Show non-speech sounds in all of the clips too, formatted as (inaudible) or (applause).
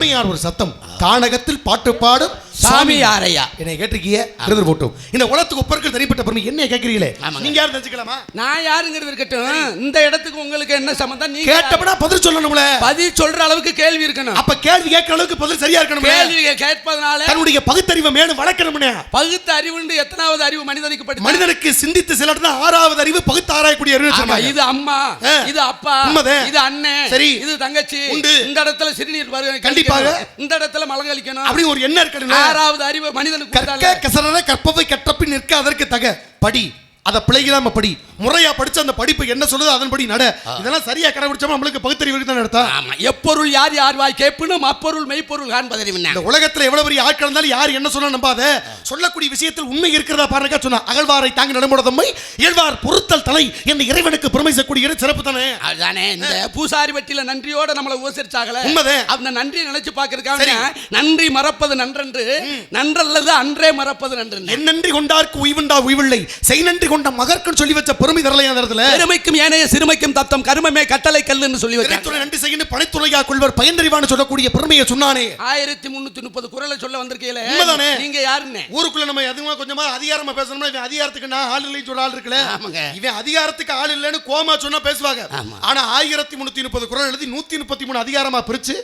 அருமையான ஒரு சத்தம். தானகத்தில் பாட்டு பாடும் சாமி யாரையா? என்னை கேட்டிருக்கிய விருது போட்டும் இந்த உலகத்துக்கு ஒப்பருக்கு தனிப்பட்ட பெருமை என்ன கேட்கிறீங்களே. நீங்க யாரும் தெரிஞ்சுக்கலாமா? நான் யாருங்கிறது இருக்கட்டும். இந்த இடத்துக்கு உங்களுக்கு என்ன சம்பந்தம்? நீங்க கேட்டப்படா பதில் சொல்லணும்ல பதில் சொல்ற அளவுக்கு கேள்வி இருக்கணும். அப்ப கேள்வி கேட்கிற அளவுக்கு பதில் சரியா இருக்கணும் கேள்வி கேட்பதனால தன்னுடைய பகுத்தறிவை மேலும் வளர்க்கணும்னு. பகுத்து அறிவுண்டு எத்தனாவது அறிவு மனிதனுக்கு படுத்து? மனிதனுக்கு சிந்தித்து செல்லறது ஆறாவது அறிவு பகுத்து ஆராயக்கூடிய அறிவு. இது அம்மா. இது அப்பா. இது அண்ணன் சரி. இது தங்கச்சி. இந்த இடத்துல சிறுநீர் கண்டிப்பாக. இந்த இடத்துல மலங்கழிக்கணும். அப்படி ஒரு எண்ணம் இருக்கணும் ஆறாவது அறிவு மனிதனுக்கு கற்க கசரன கற்பவை கற்றப்பின் நிற்க அதற்கு தக. படி அதை பிழைகளாம படி. முறையா படிச்ச அந்த படிப்பு என்ன சொல்லுதோ அதன்படி நட. இதெல்லாம் சரியா கடைபிடிச்சோம்? நம்மளுக்கு பகுத்தறிவு தான் நடத்தா ஆமா. எப்பொருள் யார் யார் வாய் கேட்பினும் அப்பொருள் மெய்ப்பொருள் காண்பதறிவின இந்த உலகத்துல எவ்வளவு பெரிய ஆட்கள் இருந்தாலும் யார் என்ன சொன்னா நம்பாத. சொல்லக்கூடிய விஷயத்தில் உண்மை இருக்கிறதா பாருங்க சொன்னா. அகழ்வாரை தாங்கி நடைமுறை இயல்வார் பொருத்தல் தலை என்ன இறைவனுக்கு பெருமை செய்யக்கூடிய சிறப்பு தானே? அதுதானே. இந்த பூசாரி வெட்டில நன்றியோட நம்மளை உபசரிச்சாகல உண்மைதான். அந்த நன்றி நினைச்சு பாக்குறதுக்காக. நன்றி மறப்பது நன்றன்று. நன்றல்லது அன்றே மறப்பது நன்று என் நன்றி கொண்டார்க்கு உய்வுண்டா உய்வில்லை. செய் நன்றி கொண்ட மகற்கும் சொல்லி வச்ச பெருமை தரலையா அந்த இடத்துல? பெருமைக்கும் ஏனைய சிறுமைக்கும் தத்தம். கருமமே கட்டளை கல்லுன்னு சொல்லி வச்சாங்க நன்றி செய்யணும் பனைத்துறையா கொள்வர் பயந்தறிவான்னு சொல்லக்கூடிய பெருமையை சொன்னானே. ஆயிரத்தி முன்னூத்தி முப்பது குரலை சொல்ல வந்திருக்கீங்களே உண்மைதானே. நீங்க யாருன்னு? ஊருக்குள்ள நம்ம அதிகமா கொஞ்சமா அதிகாரமா பேசணும்னா இவன் அதிகாரத்துக்கு நான் ஆள் இல்லைன்னு சொல்ற ஆள் இருக்குல்ல? ஆமாங்க. இவன் அதிகாரத்துக்கு ஆள் இல்லைன்னு கோமா சொன்னா பேசுவாங்க. ஆனா ஆயிரத்தி முன்னூத்தி முப்பது குரல் எழுதி நூத்தி முப்பத்தி மூணு அதிகாரமா பிரிச்சு.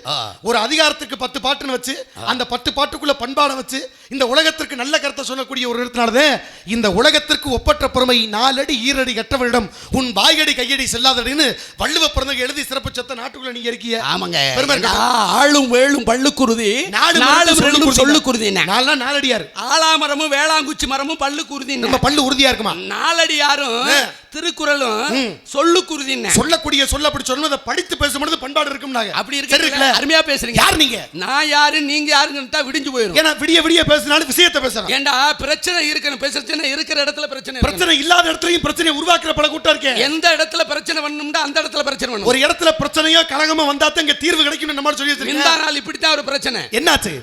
ஒரு அதிகாரத்துக்கு பத்து பாட்டுன்னு வச்சு அந்த பத்து பாட்டுக்குள்ள பண்பாடை வச்சு இந்த உலகத்திற்கு நல்ல கருத்தை சொல்லக்கூடிய ஒரு இடத்தினாலதே இந்த உலகத்திற்கு ஒப்பற்ற பெருமை நாலடி ஈரடி கற்றவரிடம் உன் வாயடி கையடி செல்லாதடின்னு வள்ளுவ பிறந்தவங்க எழுதி சிறப்பு சத்த நாட்டுக்குள்ள நீங்க இருக்கீங்க ஆமாங்க? ஆளும் வேளும் பள்ளுக்குருதி நாடு நாலும் ரெண்டும் சொல்லு சொல்லு குருதி நாலா நாலடியாரு. ஆலாமரமும் வேளாங்குச்சி மரமும் பல்லு குருதி நம்ம பல்லு உறுதியா இருக்குமா? நாலடி யாரும் திருக்குறளும் சொல்லு குருதி சொல்லக்கூடிய சொல்ல அப்படி சொன்னதை படித்து பேசும்பொழுது பண்பாடு இருக்கும் நாங்க அப்படி இருக்கு? அருமையா பேசுறீங்க. யார் நீங்க? நான் யாரு நீங்க யாருன்னு விடிஞ்சு போயிரும். ஏன்னா விடிய விடிய பேசினாலும் விஷயத்தை பேசுறேன் ஏண்டா பிரச்சனை இருக்கணும் பிரச்சனை இருக்கிற இடத்துல பிரச்சனை. பிரச்சனை இல்லாத இடத்துலயும் பிரச்சனை உருவாக்குற பல கூட்டம் இருக்கேன் எந்த இடத்துல பிரச்சனை பண்ணணும்னா அந்த இடத்துல பிரச்சனை பண்ணணும் ஒரு இடத்துல பிரச்சனையோ கலகமோ வந்தா தான் இங்க தீர்வு கிடைக்கும் நம்ம சொல்லி இந்த நாள் இப்படித்தான் ஒரு பிரச்சனை. என்னாச்சு?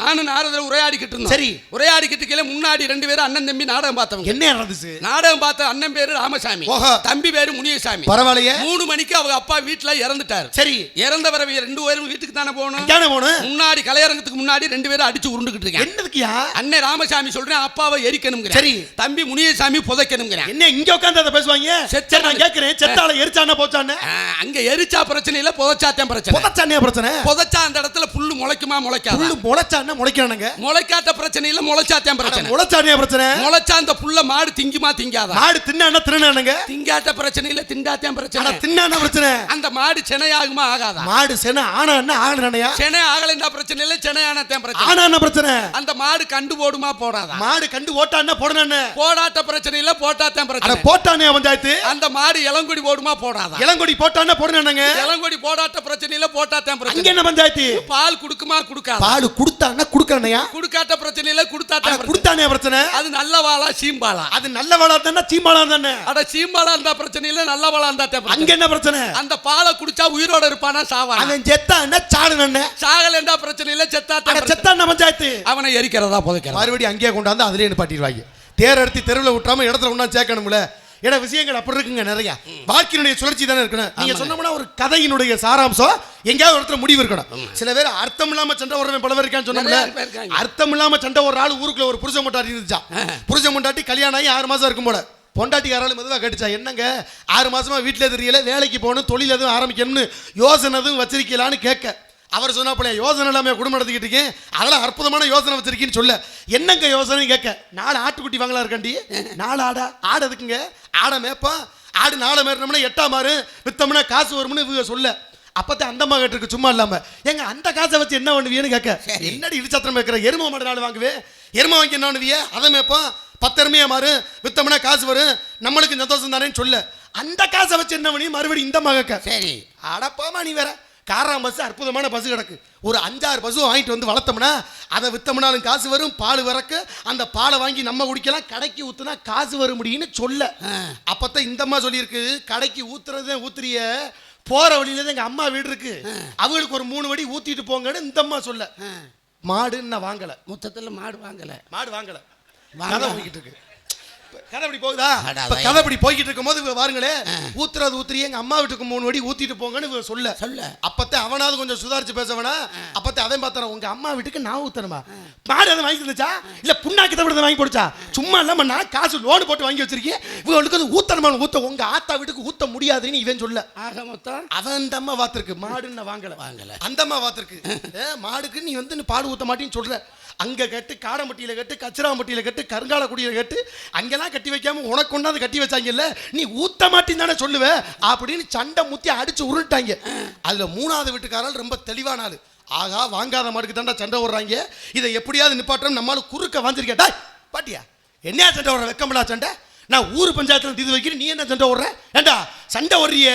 நானும் நாரதர் உரையாடிக்கிட்டு இருந்தோம். சரி. உரையாடிக்கிட்டு முன்னாடி ரெண்டு பேரும் அண்ணன் தம்பி நாடகம் பார்த்தவங்க. என்ன நடந்துச்சு? நாடகம் பார்த்த அண்ணன் பேரு ராமசாமி. ஓஹோ. தம்பி பேரு முனியசாமி. பரவாயில்லையே. மூணு மணிக்கு அவங்க அப்பா வீட்டுல இறந்துட்டாரு. சரி. இறந்த பிறகு ரெண்டு பேரும் வீட்டுக்கு தானே போகணும்? அஞ்சான போனு முன்னாடி கலையரங்கத்துக்கு முன்னாடி ரெண்டு பேரும் அடிச்சு உருண்டுகிட்டு இருக்கேன் என்னதுக்குயா? அண்ணன் ராமசாமி சொல்றேன் அப்பாவை எரிக்கணுங்கிறேன். சரி. தம்பி முனியசாமி புதைக்கணுங்கிறேன். என்ன இங்க உட்கார்ந்து அதை பேசுவாங்க? செத்த சரி நான் கேட்கிறேன் செத்தால எரிச்சானா போச்சானே அங்க எரிச்சா பிரச்சனை இல்ல புதைச்சாத்தான் பிரச்சனை. புதைச்சானே பிரச்சனை? புதைச்சா அந்த இடத்துல புல்லு முளைக்குமா முளைக்காதா? புல்லு முளைச்சானா முளைக்கிறானுங்க. முளைக்காத பிரச்சனை இல்ல முளைச்சாத்தான் பிரச்சனை. முளைச்சானே பிரச்சனை? முளைச்சா அந்த புல்ல மாடு திங்குமா திங்காதா? மாடு தின்னானா திருநானுங்க திங்காத பிரச்சனை இல்ல திண்டாத்தான் ஆனா பிரச்சனை தின்னானா பிரச்சனை. அந்த மாடு செனையாகுமா ஆகாதா? மாடு சென ஆனா என்ன ஆகலனையா செனை ஆகலைன்னா பிரச்சனை இல்ல செனையானத்தான் பிரச்சனை. ஆனா என்ன பிரச்சனை? அந்த மாடு கண்டு போடுமா போடாதா? மாடு கண்டு ஓட்டான்னா போடணும் போடாட்ட பிரச்சனை இல்ல போட்டாத்தான் அட பிரச்சனை. போட்டானே பஞ்சாயத்து அந்த மாடு இளங்குடி போடுமா போடாதா? இளங்கொடி போட்டான்னா போடணுங்க இளங்குடி போடாட்ட பிரச்சனை இல்ல போட்டாத்தான் அங்க பிரச்சனை. என்ன பஞ்சாயத்து பால் குடுக்குமா குடுக்காதா? பாடு கொடுத்தான்னா குடுக்கறனையா குடுக்காட்ட பிரச்சனை இல்ல பிரச்சனை. கொடுத்தானே பிரச்சனை? அது நல்ல வாளா சீம்பாலா அது நல்ல வாழா தானே சீமாளா தானே அட சீம்பாலா இருந்தா பிரச்சனை இல்ல நல்ல வாளா இருந்தா அங்க என்ன பிரச்சனை? அந்த பாலை குடிச்சா உயிரோட இருப்பானா சாவானா? அவன் செத்தான்னா சாடு நன்ன சாகலண்டா பிரச்சனை இல்ல பிரச்சனை. செத்தான்னா பஞ்சாயத்து? அவனை எரிக்கிறதா புதைக்கிறதா? மறுபடியும் அங்கேயே கொண்டாந்து அதுலயே நிப்பாட்டிடுவாங்க. தேர் எடுத்து தெருவில் விட்டாம இடத்துல ஒன்றா சேர்க்கணும்ல. ஏன்னா விஷயங்கள் அப்படி இருக்குங்க நிறைய. வாழ்க்கையினுடைய சுழற்சி தானே இருக்கணும். நீங்க சொன்னோம்னா ஒரு கதையினுடைய சாராம்சம் எங்கேயாவது ஒரு இடத்துல முடிவு இருக்கணும். சில பேர் அர்த்தம் இல்லாம சண்டை ஒரு பல பேர் இருக்கான்னு சொன்னோம்ல. அர்த்தம் இல்லாம சண்டை ஒரு ஆள் ஊருக்குள்ள ஒரு புருஷன் முட்டாட்டி இருந்துச்சா புருஷன் முட்டாட்டி கல்யாணம் ஆகி ஆறு மாசம் இருக்கும் போல. பொண்டாட்டி யாராலும் மெதுவாக கடிச்சா என்னங்க? ஆறு மாசமா வீட்டில் தெரியல வேலைக்கு போகணும் தொழில் எதுவும் ஆரம்பிக்கணும்னு யோசனை எதுவும் வச்சிருக்கலான்னு கேட்க. அவர் சொன்னாப்புல யோசனை இல்லாமல் குடும்பம் நடத்திக்கிட்டு இருக்கேன்? அதெல்லாம் அற்புதமான யோசனை வச்சிருக்கீன்னு சொல்ல. என்னங்க யோசனை கேட்க? நாலு ஆட்டுக்குட்டி வாங்கலாம் இருக்காண்டி நாலு ஆடா? ஆடு எதுக்குங்க? ஆடை மேய்ப்போம் ஆடு நாளை மேறினோம்னா எட்டா மாறு. வித்தோம்னா காசு வரும்னு இவங்க சொல்ல. அப்பதான் அந்த மகன் இருக்கு சும்மா இல்லாம. எங்க அந்த காசை வச்சு என்ன பண்ணுவீன்னு கேட்க. என்னடி இடிச்சத்திரம் வைக்கிற எருமை மாடு நாடு வாங்குவே. எருமை வாங்கி என்ன பண்ணுவிய? அதை மேய்ப்போம். பத்து எருமையா மாறு வித்தோம்னா காசு வரும் நம்மளுக்கு சந்தோஷம் தானேன்னு சொல்ல. அந்த காசை வச்சு என்ன பண்ணி மறுபடியும் இந்த மகக்க சரி. அடப்பாமா நீ வேற. காராம் பஸ் அற்புதமான பஸ் கிடக்கு. ஒரு அஞ்சாறு பஸ் வாங்கிட்டு வந்து வளர்த்தோம்னா அதை வித்தோம்னாலும் காசு வரும் பால் வரக்கு அந்த பாலை வாங்கி நம்ம குடிக்கலாம் கடைக்கு ஊத்துனா காசு வர முடியும்னு சொல்ல. அப்பத்தான் இந்த அம்மா சொல்லியிருக்கு கடைக்கு ஊத்துறதே ஊத்துறிய போற வழியில தான் எங்க அம்மா வீடு இருக்கு. அவங்களுக்கு ஒரு மூணு வடி ஊத்திட்டு போங்கன்னு இந்த அம்மா சொல்ல. மாடுன்னு நான் வாங்கல. மொத்தத்துல மாடு வாங்கல. மாடு வாங்கல. கதை போய்கிட்டு இருக்கு. கதை இப்படி போகுதா. கதை இப்படி போய்கிட்டு இருக்கும்போது பாருங்களே ஊத்துறது ஊத்துறி எங்க அம்மா வீட்டுக்கு மூணு வடி ஊத்திட்டு போங்கன்னு சொல்ல. சொல்ல. அப்பத்தே அவனாவது கொஞ்சம் சுதாரிச்சு பேசவனா அப்பத்தே அவன் பார்த்தான உங்க அம்மா வீட்டுக்கு நான் ஊத்தணுமா? மாடு எதுவும் வாங்கி தந்துச்சா? இல்ல புண்ணாக்கு தவிர வாங்கி போடுச்சா? சும்மா இல்லாம நான் காசு லோன் போட்டு வாங்கி வச்சிருக்கேன். இவங்களுக்கு வந்து ஊத்தணுமா ஊத்த? உங்க ஆத்தா வீட்டுக்கு ஊத்த முடியாதுன்னு இவன் சொல்ல. ஆக மொத்தம்? அவன் அந்த அம்மா வாத்திருக்கு. மாடுன்னு வாங்கல. வாங்கல. அந்த அம்மா வாத்திருக்கு. மாடுக்கு நீ வந்து பால் ஊத்த மாட்டேன்னு சொல்ற. அங்கே கட்டு காடம்பட்டியில் கட்டு கச்சிராம்பட்டியில கட்டு கருங்காலக்குடியில கட்டு அங்கெல்லாம் கட்டி வைக்காம உனக்கு கொண்டாந்து கட்டி வச்சாங்கல்ல நீ ஊத்த மாட்டின்னு தானே சொல்லுவேன் அப்படின்னு சண்டை முத்தி அடிச்சு உருட்டாங்க. அதில் மூணாவது வீட்டுக்காரர் ரொம்ப தெளிவான ஆள். ஆகா வாங்காத மாட்டுக்கு தாண்டா சண்டை விடுறாங்க இதை எப்படியாவது நிப்பாட்டம் நம்மளால குறுக்க வாஞ்சிருக்கேன் பாட்டியா என்னையா சண்டை விடுற வெக்கமில்லா சண்டை? நான் ஊர் பஞ்சாயத்தில் இது வைக்கிறேன் நீ என்ன சண்டை விடுற ஏண்டா சண்டை ஓடுறிய?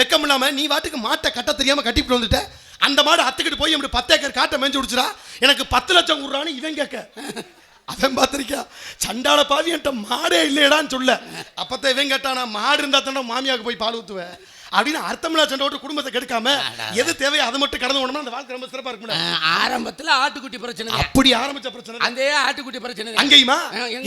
வெக்கம் நீ வாட்டுக்கு மாட்டை கட்ட தெரியாமல் கட்டிவிட்டு வந்துட்ட. அந்த மாடு அத்துக்கிட்டு போய் இப்படி பத்து ஏக்கர் காட்டை மேய்ஞ்சு விடுச்சுடா எனக்கு பத்து லட்சம் விடுறான்னு இவன் கேட்க. அவன் பார்த்திருக்கா சண்டால பாவி என்கிட்ட மாடே இல்லையடான்னு சொல்ல. அப்பத்தான் இவன் கேட்டானா மாடு இருந்தா தானே மாமியாவுக்கு போய் பால் ஊத்துவேன் அப்படின்னு அர்த்தமில்லா சண்டை விட்டு குடும்பத்தை கெடுக்காம எது தேவையோ அதை மட்டும் கடந்து விடணும் அந்த வாழ்க்கை ரொம்ப சிறப்பா இருக்கும்ல. ஆரம்பத்துல ஆட்டுக்குட்டி பிரச்சனை அப்படி ஆரம்பிச்ச பிரச்சனை அந்த ஆட்டுக்குட்டி பிரச்சனை அங்கேயுமா?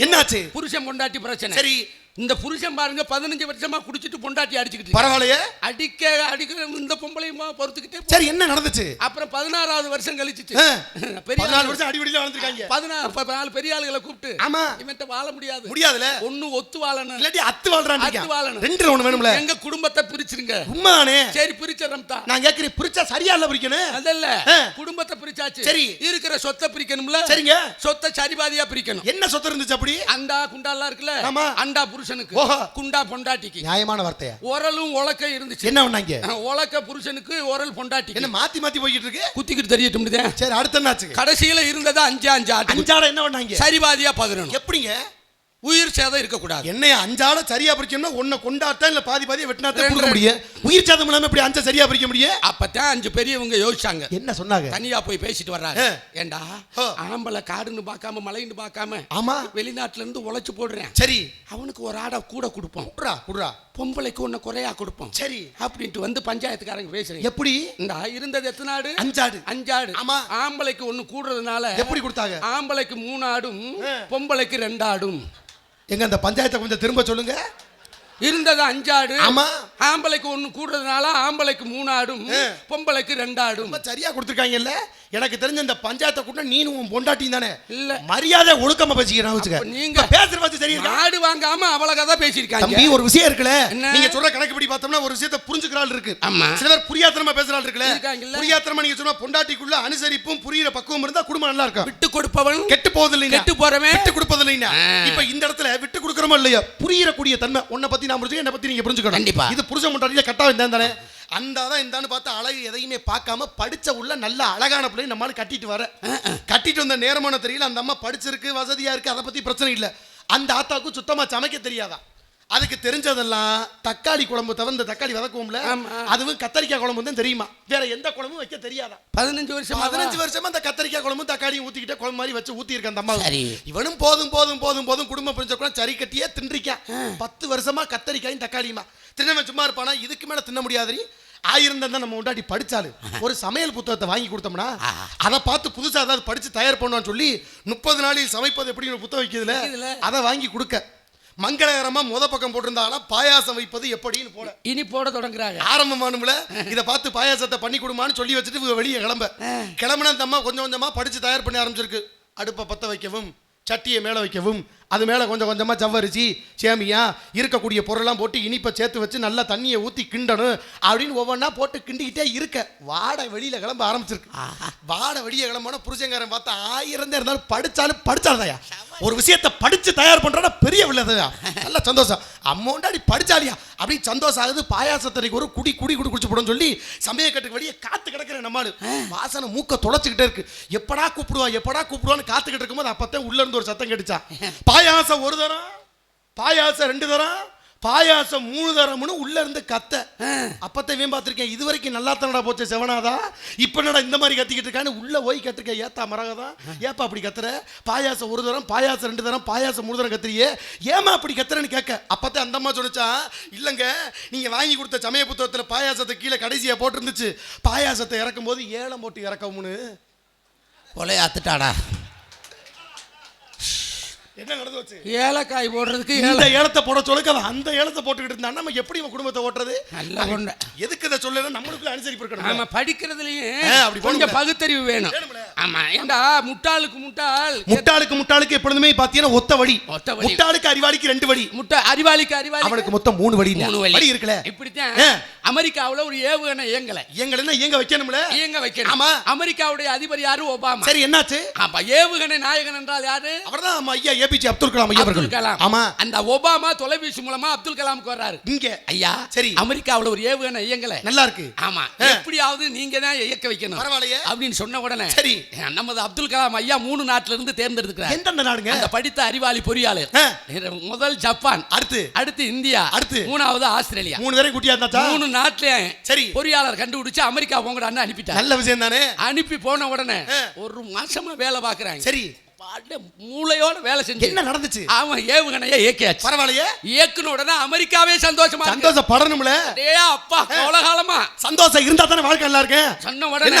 என்னாச்சு? புருஷன் பொண்டாட்டி பிரச்சனை. சரி இந்த புருஷன் பாருங்க பதினஞ்சு வருஷமா குடிச்சிட்டு பொண்டாட்டி அடிச்சுக்கிட்டு பரவாயில்லையே. அடிக்க அடிக்க இந்த பொம்பளையுமா பொறுத்துக்கிட்டே சரி என்ன நடந்துச்சு? அப்புறம் பதினாறாவது வருஷம் கழிச்சிச்சு. (laughs) பெரிய ஆளு- வருஷம் அடிபடியில வளர்ந்துருக்காங்க பதினாறு பதினாலு பெரிய ஆளுகளை கூப்பிட்டு ஆமா. இவன்ட்ட வாழ முடியாது. முடியாதுல? ஒண்ணு ஒத்து வாழணும். இல்லாட்டி அத்து வாழ்றான் அத்து வாழணும். ரெண்டு ஒண்ணு வேணும்ல? எங்க குடும்பத்தை பிரிச்சிருங்க. உண்மைதானே? சரி பிரிச்சிடறோம் தான் நான் கேக்குறேன் பிரிச்சா சரியா இல்ல பிரிக்கணும்? அதல்ல. ஆ. பிரிச்சாச்சு. சரி. இருக்கிற சொத்தை பிரிக்கணும்ல? சரிங்க. சொத்தை சரிபாதியா பிரிக்கணும். என்ன சொத்து இருந்துச்சு அப்படி? அண்டா குண்டாலாம் இருக்குல்ல? ஆமா. அண்டா புருஷனுக்கு. குண்டா பொண்டாட்டிக்கு. நியாயமான வார்த்தையா? உரலும் உலக்க இருந்துச்சு. என்ன பண்ணாங்க? உலக்க புருஷனுக்கு உரல் பொண்டாட்டிக்கு. என்ன மாத்தி மாத்தி போய்கிட்டு இருக்கு? குத்திக்கிட்டு தெரியட்டும் சரி அடுத்த என்னாச்சு கடைசியில இருந்தது அஞ்சு அஞ்சு அஞ்சாட என்ன பண்ணாங்க? சரிபாதியா பதினொன்று எப்படிங்க? உயிர் சேதம் இருக்கக்கூடாது. என்னைய அஞ்சாட சரியா பிரிக்கணும்னா ஒன்ன கொண்டாட்டா இல்ல பாதி பாதியை வெட்டினாத்தான் கொடுக்க முடியும். உயிர் சாதம் இல்லாம இப்படி அஞ்சா சரியா பிரிக்க முடியும்? அப்பதான் அஞ்சு பெரியவங்க யோசிச்சாங்க. என்ன சொன்னாங்க? தனியா போய் பேசிட்டு வர்றாங்க. ஏண்டா. ஆம்பளை காடுன்னு பார்க்காம மலைன்னு பார்க்காம ஆமா. வெளிநாட்டுல இருந்து உழைச்சு போடுறேன். சரி. அவனுக்கு ஒரு ஆடை கூட கொடுப்போம். குடுறா குடுறா. பொம்பளைக்கு ஒண்ணு குறையா கொடுப்போம். சரி. அப்படின்ட்டு வந்து பஞ்சாயத்துக்காரங்க பேசுறீங்க. எப்படி? இந்த இருந்தது எத்தனை ஆடு? அஞ்சாடு. அஞ்சாடு. ஆமா. ஆம்பளைக்கு ஒண்ணு கூடுறதுனால எப்படி கொடுத்தாங்க? ஆம்பளைக்கு மூணு ஆடும். பொம்பளைக்கு ரெண்டு ஆடும். எங்க அந்த பஞ்சாயத்தை கொஞ்சம் திரும்ப சொல்லுங்க இருந்தது அஞ்சாடு ஆமா. ஆம்பளைக்கு ஒண்ணு கூடுறதுனால ஆம்பளைக்கு மூணு ஆடும். பொம்பளைக்கு ரெண்டு ஆடும் சரியா கொடுத்துருக்காங்கல்ல எனக்கு தெரிஞ்ச இந்த பஞ்சாயத்தை கூட நீனும் உன் பொண்டாட்டியும் தானே? இல்ல. மரியாதை ஒழுக்கமா பேசிக்கிறேன் வச்சுக்க. நீங்க- பேசுற பத்தி சரி? ஆடு வாங்காம அவ்வளவு கதை பேசியிருக்காங்க. தம்பி ஒரு விஷயம் இருக்குல்ல? நீங்க சொல்ற கணக்குப்படி பார்த்தோம்னா ஒரு விஷயத்தை புரிஞ்சுக்கிற ஆள் இருக்கு. ஆமா. சில பேர் புரியாத்தனமா பேசுற ஆள் இருக்குல்ல? புரியாத்தனமா நீங்க சொன்னா பொண்டாட்டிக்குள்ள அனுசரிப்பும் புரியுற பக்குவம் இருந்தா குடும்பம் நல்லா இருக்கும் விட்டு கொடுப்பவன் கெட்டு போகுது இல்லைங்க கெட்டு போறவன். விட்டு கொடுப்பது இல்லைங்க ஆ. இப்ப இந்த இடத்துல விட்டு கொடுக்கறோமா இல்லையா? புரியக்கூடிய தன்மை. உன்னை பத்தி நான் புரிஞ்சுக்க என்ன பத்தி நீங்க புரிஞ்சுக்கணும். கண்டிப்பா. இது புருஷன் முட்டாட்டில கட்டாயம் தான் தானே? அந்தாதான் இந்தான்னு பார்த்தா அழகு எதையுமே பார்க்காம படிச்ச உள்ள நல்ல அழகான பிள்ளை நம்மளால கட்டிட்டு வர. கட்டிட்டு வந்த நேரமான தெரியல. அந்த அம்மா படிச்சிருக்கு வசதியா இருக்கு அதை பத்தி பிரச்சனை இல்ல. அந்த ஆத்தாவுக்கும் சுத்தமா சமைக்க தெரியாதா? அதுக்கு தெரிஞ்சதெல்லாம் தக்காளி குழம்பு தவிர இந்த தக்காளி வதக்குவோம்ல. அதுவும் கத்தரிக்காய் குழம்பு தான் தெரியுமா? வேற எந்த குழம்பும் வைக்க தெரியாதா? பதினஞ்சு வருஷம்? பதினஞ்சு வருஷமா அந்த கத்தரிக்காய் குழம்பு தக்காளியும் ஊத்திக்கிட்டே குழம்பு மாதிரி வச்சு ஊத்தி இருக்க அந்த அம்மா. இவனும் போதும் போதும் போதும் போதும் குடும்பம் புரிஞ்ச கூட சரி கட்டியே தின்றிக்கான் பத்து வருஷமா கத்தரிக்காயும் தக்காளியுமா? தின்னவன் சும்மா இருப்பானா? இதுக்கு மேல தின்ன ஆயிரம் தான் நம்ம முன்னாடி படிச்சாலு ஒரு சமையல் புத்தகத்தை வாங்கி கொடுத்தோம்னா அதை பார்த்து புதுசா ஏதாவது படிச்சு தயார் பண்ணுவான்னு சொல்லி முப்பது நாளில் சமைப்பது எப்படி புத்தகம். வைக்கிறதுல அதை வாங்கி கொடுக்க. மங்களகரமா முத பக்கம் போட்டிருந்தாலும் பாயாசம் வைப்பது எப்படின்னு போட இனி போட தொடங்குறாங்க. ஆரம்பமானும்ல இத பார்த்து பாயாசத்தை பண்ணி கொடுமான்னு சொல்லி வச்சுட்டு இவங்க வெளியே கிளம்ப. கிளம்புனா அந்த அம்மா கொஞ்சம் கொஞ்சமா படிச்சு தயார் பண்ண ஆரம்பிச்சிருக்கு. அடுப்பை பத்த வைக்கவும் சட்டியை மேலே வைக்கவும் அது மேலே கொஞ்சம் கொஞ்சமாக சவ்வரிசி சேமியா இருக்கக்கூடிய பொருள்லாம் போட்டு இனிப்பை சேர்த்து வச்சு நல்லா தண்ணியை ஊற்றி கிண்டணும் அப்படின்னு ஒவ்வொன்றா போட்டு கிண்டிக்கிட்டே இருக்க. வாடை வெளியில் கிளம்ப ஆரம்பிச்சிருக்கு. வாடை வெளியே கிளம்பினா புருஷங்காரன் பார்த்தா ஆயிரம் இருந்தாலும் படித்தாலும் படிச்சாலதாயா ஒரு விஷயத்தை படித்து தயார் பண்ணுறா பெரிய வில்லதையா நல்ல சந்தோஷம். அம்மோண்டாடி படிச்சாலியா? அப்படின்னு சந்தோஷம் ஆகுது. பாயாசத்தரைக்கு ஒரு குடி குடி குடி குடிச்சு போடுன்னு சொல்லி சமயக்கட்டுக்கு வெளியே காத்து கிடக்கிற நம்மாடு வாசனை மூக்க தொலைச்சிக்கிட்டே இருக்கு. எப்படா கூப்பிடுவா எப்படா கூப்பிடுவான்னு காத்துக்கிட்டு இருக்கும்போது அப்பத்தான் உள்ள இருந்து ஒரு சத்தம் கேட்டுச்சா? பாயாசம் ஒரு தரம் பாயாசம் ரெண்டு தரம் பாயாசம் மூணு தரம்னு உள்ள இருந்து கத்த. அப்பத்தை வேன் பார்த்திருக்கேன் இது வரைக்கும் நல்லா தனடா போச்சு செவனாதா? இப்ப என்னடா இந்த மாதிரி கத்திக்கிட்டு இருக்கான்னு உள்ள போய் கத்திருக்கேன் ஏத்தா மரகதா ஏப்பா அப்படி கத்துற? பாயாசம் ஒரு தரம் பாயாசம் ரெண்டு தரம் பாயாசம் மூணு தரம் கத்துறியே? ஏமா அப்படி கத்துறேன்னு கேட்க? அப்பத்தே அந்த அம்மா சொன்னுச்சா இல்லைங்க நீங்க வாங்கி கொடுத்த சமய புத்தகத்துல பாயாசத்தை கீழே கடைசியா போட்டிருந்துச்சு. பாயாசத்தை இறக்கும் போது ஏலம் போட்டு இறக்கவும்னு. கொலையாத்துட்டாடா. என்ன நடந்து வச்சு ஏலக்காய் போடுறதுக்கு இந்த ஏல ஏலத்தை போட சொல்லுக்கு அவன் அந்த ஏலத்தை போட்டுக்கிட்டு இருந்தான் நம்ம எப்படி அவன் குடும்பத்தை ஓட்டுறது நல்ல கொண்ட எதுக்கு இதை சொல்லல நம்மளுக்குள்ள அனுசரிப்பு இருக்கணும் ஆமா படிக்கிறதுலயும் ஆ, அப்படி கொஞ்சம். பகுத்தறிவு வேணும். ஆமா. ஏண்டா முட்டாளுக்கு முட்டாள் முட்டாளுக்கு முட்டாளுக்கு எப்பொழுதுமே பாத்தீங்கன்னா ஒத்த வழி. ஒத்த வழி. முட்டாளுக்கு அறிவாளிக்கு ரெண்டு வழி. முட்டா அறிவாளிக்கு அறிவாளி அவனுக்கு மொத்தம் மூணு வழி மூணு வழி. இருக்குல்ல? இப்படித்தான். அமெரிக்காவுல ஒரு ஏவுகணை இயங்கல. எங்களை என்ன இயங்க வைக்கணும்ல? இயங்க வைக்கணும். ஆமா. அமெரிக்காவுடைய அதிபர் யாரு? ஒபாமா. சரி என்னாச்சு? அப்ப ஏவுகணை நாயகன் என்றால் யாரு? அவர்தான் நம்ம ஐயா ஏபிஜே அப்துல் கலாம் ஐயா அவர்கள். கலாம். ஆமா. அந்த ஒபாமா தொலைபேசி மூலமா அப்துல் கலாமுக்கு வர்றாரு. இங்க. ஐயா சரி. அமெரிக்காவுல ஒரு ஏவுகணை இயங்கல. நல்லா இருக்கு. ஆமா. எப்படியாவது நீங்க தான் இயக்க வைக்கணும். பரவாயில்லையே. அப்படின்னு சொன்ன உடனே சரி. நமது அப்துல் கலாம் ஐயா மூணு நாட்டுல இருந்து தேர்ந்தெடுக்கிறார் எந்தெந்த நாடுங்க? அந்த படித்த அறிவாளி பொறியாளர். முதல் ஜப்பான் அடுத்து? அடுத்து இந்தியா அடுத்து? மூணாவது ஆஸ்திரேலியா. மூணு பேரையும் குட்டியா இருந்தாச்சா? மூணு நாட்டிலையும் சரி. பொறியாளர் கண்டுபிடிச்சு அமெரிக்கா போங்கடான்னு அனுப்பிட்டார். நல்ல விஷயம் தானே? அனுப்பி போன உடனே. ஒரு மாசமா வேலை பாக்குறாங்க. சரி. மூளையோட வேலை செஞ்சு. என்ன நடந்துச்சு? அவன் ஏவுகணையை இயக்கியாச்சு பரவாயில்லையே. இயக்குன உடனே அமெரிக்காவே சந்தோஷமா. சந்தோஷப்படணும்ல டேய் அப்பா கோலகாலமா. சந்தோஷம் இருந்தா தானே வாழ்க்கை நல்லா இருக்கு சொன்ன உடனே?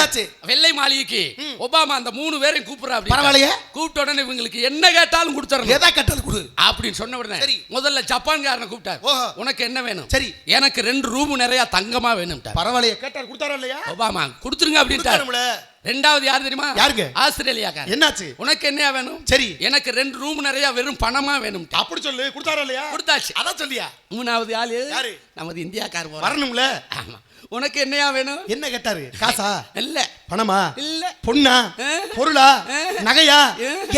வெள்ளை மாளிகைக்கு ஒபாமா அந்த மூணு பேரையும் கூப்பிடுறா அப்படி பரவாயில்லையே. கூப்பிட்ட உடனே இவங்களுக்கு என்ன கேட்டாலும் கொடுத்துறணும். எதா கட்டல் கொடு. அப்படின்னு சொன்ன உடனே சரி. முதல்ல ஜப்பான்காரனை கூப்பிட்டார். உனக்கு என்ன வேணும்? சரி. எனக்கு ரெண்டு ரூம் நிறைய தங்கமா வேணும்ட்டார். பரவாயில்லையே. கேட்டார் கொடுத்தாரா இல்லையா? ஒபாமா கொடுத்துருங்க அப்படின்ட்டார். ரெண்டாவது யார் தெரியுமா? யாருங்க? ஆஸ்திரேலியாக்காரன் என்னாச்சு? உனக்கு என்ன வேணும்? சரி. எனக்கு ரெண்டு ரூம் நிறைய வெறும் பணமா வேணும் அப்படி சொல்லு. கொடுத்தாரா இல்லையா? கொடுத்தாச்சு. அதான் சொல்லியா? மூணாவது ஆளு யாரு? நமது இந்தியாக்கார் வரணும்ல. ஆமா. உனக்கு என்னையா வேணும்? என்ன கேட்டாரு? காசா? (laughs) இல்ல. பணமா? இல்ல. பொண்ணா. பொருளா. நகையா.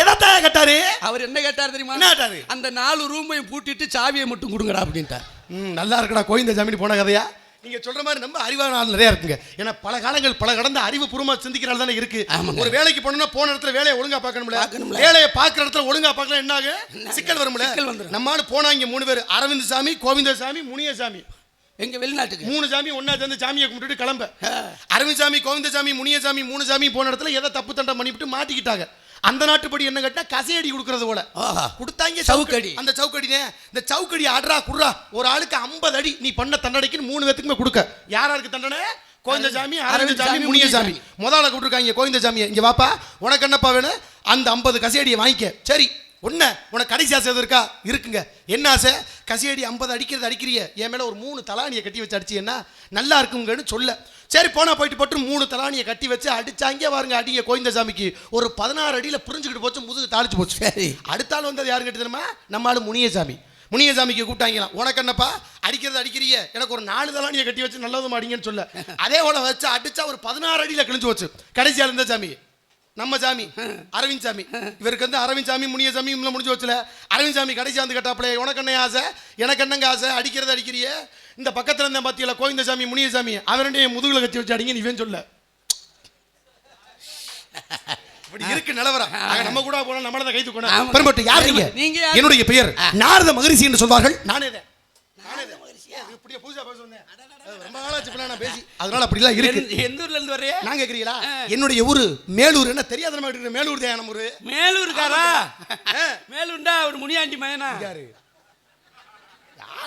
எதத்தான் கேட்டாரு அவர் என்ன கேட்டார் தெரியுமா என்ன கேட்டாரு? அந்த நாலு ரூமையும் பூட்டிட்டு சாவியை மட்டும் கொடுங்கடா அப்படின்ட்டார் ம் நல்லா இருக்குடா கோவிந்த ஜாமீன் போன கதையா நீங்க சொல்ற மாதிரி நம்ம அறிவான ஆள் நிறைய இருக்குங்க ஏன்னா பல காலங்கள் பல கடந்த அறிவு பூர்வமா சிந்திக்கிறாள் தானே இருக்கு. ஒரு வேலைக்கு போனோம்னா போன இடத்துல வேலையை ஒழுங்கா பார்க்கணும்ல. வேலையை பார்க்குற இடத்துல ஒழுங்கா பார்க்கல என்ன ஆகும் சிக்கல் வரும்ல. நம்ம ஆளு போனா இங்க மூணு பேர் அரவிந்த் சாமி கோவிந்தசாமி முனியசாமி எங்க வெளிநாட்டுக்கு? மூணு சாமி ஒன்னா சேர்ந்து சாமியை கும்பிட்டுட்டு கிளம்ப. அரவிந்த் சாமி கோவிந்தசாமி முனியசாமி மூணு சாமி போன இடத்துல எதை தப்பு தண்டம் பண்ணிவிட்டு மாட்டிக்கிட்டாங்க. அந்த நாட்டுப்படி என்ன கேட்டா கசையடி கொடுக்கறது போல. கொடுத்தாங்க சவுக்கடி. அந்த சவுக்கடினே இந்த சவுக்கடி அட்ரா குடுறா ஒரு ஆளுக்கு 50 அடி நீ பண்ண தண்டனைக்குன்னு மூணு பேத்துக்குமே கொடுக்க. யார் யாருக்கு தண்டனை? கோவிந்தசாமி அரவிந்த் சாமி அரவிந்த் முனியசாமி. முதல்ல கூப்பிட்டுருக்காங்க கோவிந்தசாமியை. இங்க வாப்பா உனக்கு என்னப்பா வேணும்? அந்த 50 கசையடியை வாங்கிக்க. சரி ஒன்ன உனக்கு கடைசி ஆசை எதுவும் இருக்கா? இருக்குங்க. என்ன ஆசை? கசையடி 50 அடிக்கிறது அடிக்கிறிய. என் மேல ஒரு மூணு தலானியை கட்டி வச்சு அடிச்சீங்கன்னா நல்லா இருக்குங்கன்னு சொல்ல. சரி போனா போயிட்டு போட்டு மூணு தலானியை கட்டி வச்சு அடிச்சாங்க பாருங்க அடிங்க கோவிந்தசாமிக்கு. ஒரு பதினாறு அடியில புரிஞ்சுக்கிட்டு போச்சு முதுகு தாளிச்சு போச்சு. சரி. அடுத்த ஆள் வந்தது யாரு கேட்டு தெரியுமா? நம்ம ஆளு முனியசாமி. முனியசாமிக்கு கூப்பிட்டாங்களாம் உனக்கு என்னப்பா? அடிக்கிறது அடிக்கிறிய. எனக்கு ஒரு நாலு தலானியை கட்டி வச்சு நல்லதும் அடிங்கன்னு சொல்ல. அதே போல வச்சு அடிச்சா ஒரு பதினாறு அடியில கிழிஞ்சு போச்சு. கடைசியா இருந்த சாமி? நம்ம சாமி அரவிந்த் சாமி. இவருக்கு வந்து அரவிந்த் சாமி முனியசாமி இவங்கள முடிஞ்சு வச்சுல அரவிந்த் சாமி கடைசியா வந்து கேட்டாப்ல உனக்கு என்ன ஆசை? எனக்கு என்னங்க ஆசை? அடிக்கிறது அடிக்கிறிய? இந்த பக்கத்துல இருந்த பாத்தியில கோவிந்தசாமி முனியசாமி அவருடைய முதுகுல கட்டி வச்சு அடிங்க இவன் சொல்ல. இப்படி இருக்கு நிலவரம். நம்ம கூட போனா நம்மள தான் கை ஆமா. தூக்கணும் பெரும்பட்டு யார் நீங்க? என்னுடைய பெயர் நாரத மகரிஷி என்று சொல்வார்கள். நானே நானே இப்படியே புதுசா பேச ரொம்ப நாளாச்சு நான் பேசி. அதனால அப்படிலாம் இருக்கு. எந்த- ஊர்ல இருந்து வர்றிய நான் கேக்குறீங்களா? என்னுடைய ஊரு மேலூர். என்ன தெரியாத இருக்கிற மேலூர் தான் நம்ம ஊரு? மேலூர்காரா. மேலூர்டா ஒரு முனியாண்டி மயனா யாரு?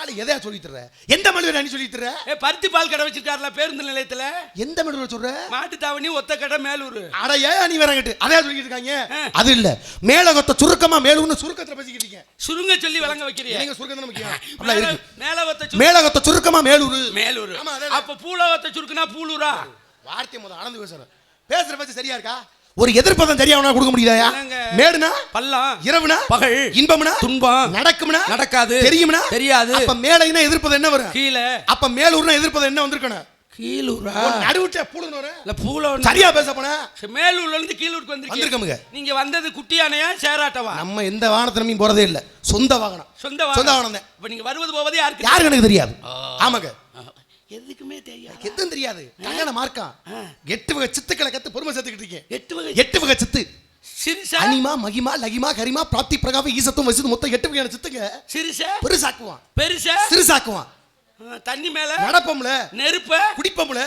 ஆளு எதையா சொல்லி எந்த மேலூர் நீ சொல்லி ஏ பருத்தி பால் கடை வச்சிருக்காருல பேருந்து நிலையத்துல? எந்த மேலூர் சொல்ற? மாட்டு தாவணி ஒத்த கடை மேலூர். அட ஏன் நீ வரங்கிட்டு அதே சொல்லிட்டு இருக்காங்க? அது இல்ல. மேலகத்தை சுருக்கமா மேலூர்னு சுருக்கத்துல பேசிக்கிட்டு இருக்கீங்க. சுருங்க சொல்லி வழங்க வைக்கிறிய. நீங்க சுருக்கம் தான் முக்கியம் சுரு- மேலகத்தை சுருக்கமா மேலூர். மேலூர். அப்ப பூலவத்த சுருக்குனா பூலூரா? வார்த்தை முதல் அளந்து பேசுறேன். பேசுற பத்தி சரியா இருக்கா? ஒரு எதிர்ப்பதம் சரியா அவனா கொடுக்க என்னங்க? மேடுனா? பள்ளம் இரவுனா? பகல்? இன்பம்னா? துன்பம்? நடக்கும்னா? நடக்காது. தெரியும்னா? தெரியாது. அப்ப மேலைனா எதிர்ப்பது என்ன வரும்? கீழே. அப்ப மேலூர்னா எதிர்ப்பது என்ன வந்திருக்கணும்? கீழூரா? நடுவுட்ட வரும். இல்ல பூல சரியா பேச போனா? மேலூர்ல இருந்து கீழூருக்கு வந்திருக்கீங்க வந்திருக்கமுங்க. நீங்க வந்தது குட்டியானையா சேராட்டவா? நம்ம எந்த வாகனத்தை நம்பி போறதே இல்ல. சொந்த வாகனம். சொந்த சொந்த வாகனம். வாகனம் தான். இப்ப நீங்க வருவது போவதே யாருக்கு யாருக்கு எனக்கு தெரியாது. ஆமாங்க. எதுக்குமே தெரியாது? எதுவும் தெரியாது. கல்யாண மார்க்கம் எட்டு வகை சித்துக்களை கத்து பொறுமை சேர்த்துக்கிட்டு இருக்கேன் எட்டு வகை எட்டு வகை சித்து. சிறுசா? அனிமா மகிமா லகிமா கரிமா பிராப்தி பிரகாப ஈசத்துவம் வசித்து மொத்தம் எட்டு வகையான சித்துங்க சிறுசா? பெருசாக்குவான். பெருசா? சிறுசாக்குவான். தண்ணி மேல? நடப்போம்ல. நெருப்ப? குடிப்போம்ல.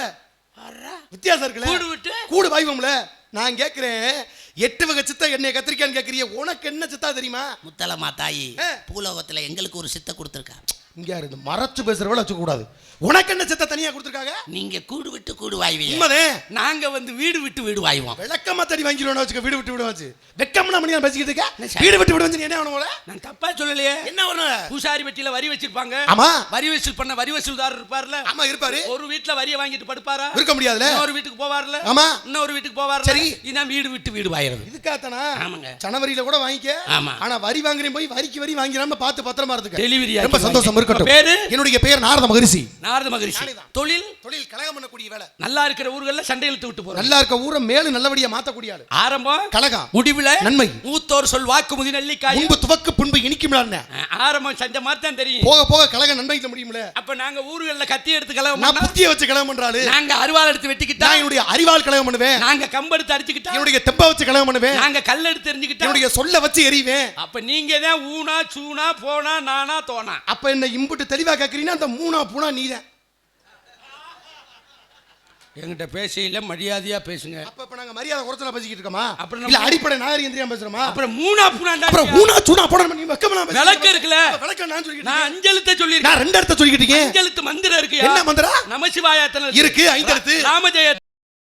வித்தியாசம் இருக்குல்ல. கூடு விட்டு? கூடு வாய்வோம்ல. நான் கேட்கிறேன் எட்டு வகை சித்த என்னை கத்திரிக்கான்னு கேட்கறிய உனக்கு என்ன சித்தா தெரியுமா? முத்தலமா தாயி. பூலோகத்துல எங்களுக்கு ஒரு சித்த கொடுத்துருக்கா. இங்க யாரு? இந்த மறைச்சு பேசுறவள வச்சுக்க கூடாது உனக்கு என்ன செத்த தனியா கொடுத்துருக்காங்க? நீங்க கூடு விட்டு கூடு வாய்வீங்க உண்மைதே. நாங்க வந்து வீடு விட்டு வீடு வாய்வோம். விளக்கமா தடி வாங்கிடுவோம் வச்சுக்க வீடு விட்டு விட வச்சு. வெக்கம்னா மணி பேசிக்கிட்டு என்ன இருக்க? வீடு விட்டு விட வந்து என்ன ஆகணும் நான் தப்பா சொல்லலையே. என்ன வரணும் பூசாரி வெட்டியில வரி வச்சிருப்பாங்க. ஆமா. வரி வசூல் பண்ண வரி வசூல்தாரர் இருப்பார்ல. ஆமா இருப்பாரு. ஒரு வீட்ல வரியை வாங்கிட்டு படுப்பாரா? இருக்க முடியாதுல இன்னொரு வீட்டுக்கு போவார்ல? ஆமா. இன்னொரு வீட்டுக்கு போவார்ல? சரி. இதான் வீடு விட்டு வீடு வாயிறது. இதுக்காத்தானா ஆமாங்க. ஜனவரியில கூட வாங்கிக்க. ஆமா. ஆனா வரி வாங்குறேன் போய் வரிக்கு வரி வாங்கிடாம பார்த்து பத்திரமா இருந்துக்க. டெலிவரி ரொம்ப சந்தோஷம் இருக்கட்டும். பேரு? என்னுடைய பெயர் நாரத மகரிஷி. நாரத மகரிஷி. தொழில்? தொழில் கழகம் பண்ணக்கூடிய வேலை. நல்லா இருக்கிற ஊர்கள்ல சண்டை இழுத்து விட்டு போறோம். நல்லா இருக்க ஊரை மேலும் நல்லபடியா மாத்தக்கூடிய ஆளு. ஆரம்பம்? கழகம். முடிவுல? நன்மை. மூத்தோர் சொல் வாக்கு முதி நெல்லிக்காய். முன்பு துவக்கு பின்பு இனிக்கும்லான்னு. ஆரம்பம் செஞ்ச மாதிரி தான் தெரியும். போக போக கழகம் நன்மைக்கு முடியும்ல. அப்ப நாங்க ஊர்கள்ல கத்தி எடுத்து கலவம் நான் புத்திய வச்சு கழகம் பண்றாளு. நாங்க அருவாள் எடுத்து வெட்டிக்கிட்டா? என்னுடைய அறிவால் கழகம் பண்ணுவேன். நாங்க கம்பெடுத்து அடிச்சுக்கிட்டா? என்னுடைய தெப்ப வச்சு கழகம் பண்ணுவேன். நாங்க கல் எடுத்து எரிஞ்சுக்கிட்டா என்னுடைய சொல்ல வச்சு எறிவேன். அப்ப நீங்க தான் ஊனா சூனா போனா நானா தோனா? அப்ப என்ன இம்புட்டு தெளிவா கேக்குறீங்கன்னா அந்த மூணா பூனா நீதான். என்கிட்ட பேசையில மரியாதையா பேசுங்க. அப்ப இப்ப நாங்க மரியாதை குறைச்சலா பேசிக்கிட்டு இருக்கோமா? அப்புறம் இல்ல அடிப்படை நாகரிகம் தெரியாம பேசுறோமா? அப்புறம் மூணா பூனாண்டா அப்புறம் ஊனா சூனா போட நீ வெக்கமா விளக்கு இருக்குல்ல? விளக்க நான் சொல்லிக்கிட்டு நான் இருக்கேன். அஞ்செழுத்த சொல்லியிருக்கேன். நான் ரெண்டு இடத்த சொல்லிக்கிட்டு இருக்கேன். அஞ்செழுத்து மந்திரம் இருக்கு என்ன மந்திரம்? நமசிவாயத்தன இருக்கு, ஐந்தெழுத்து. ராமஜெய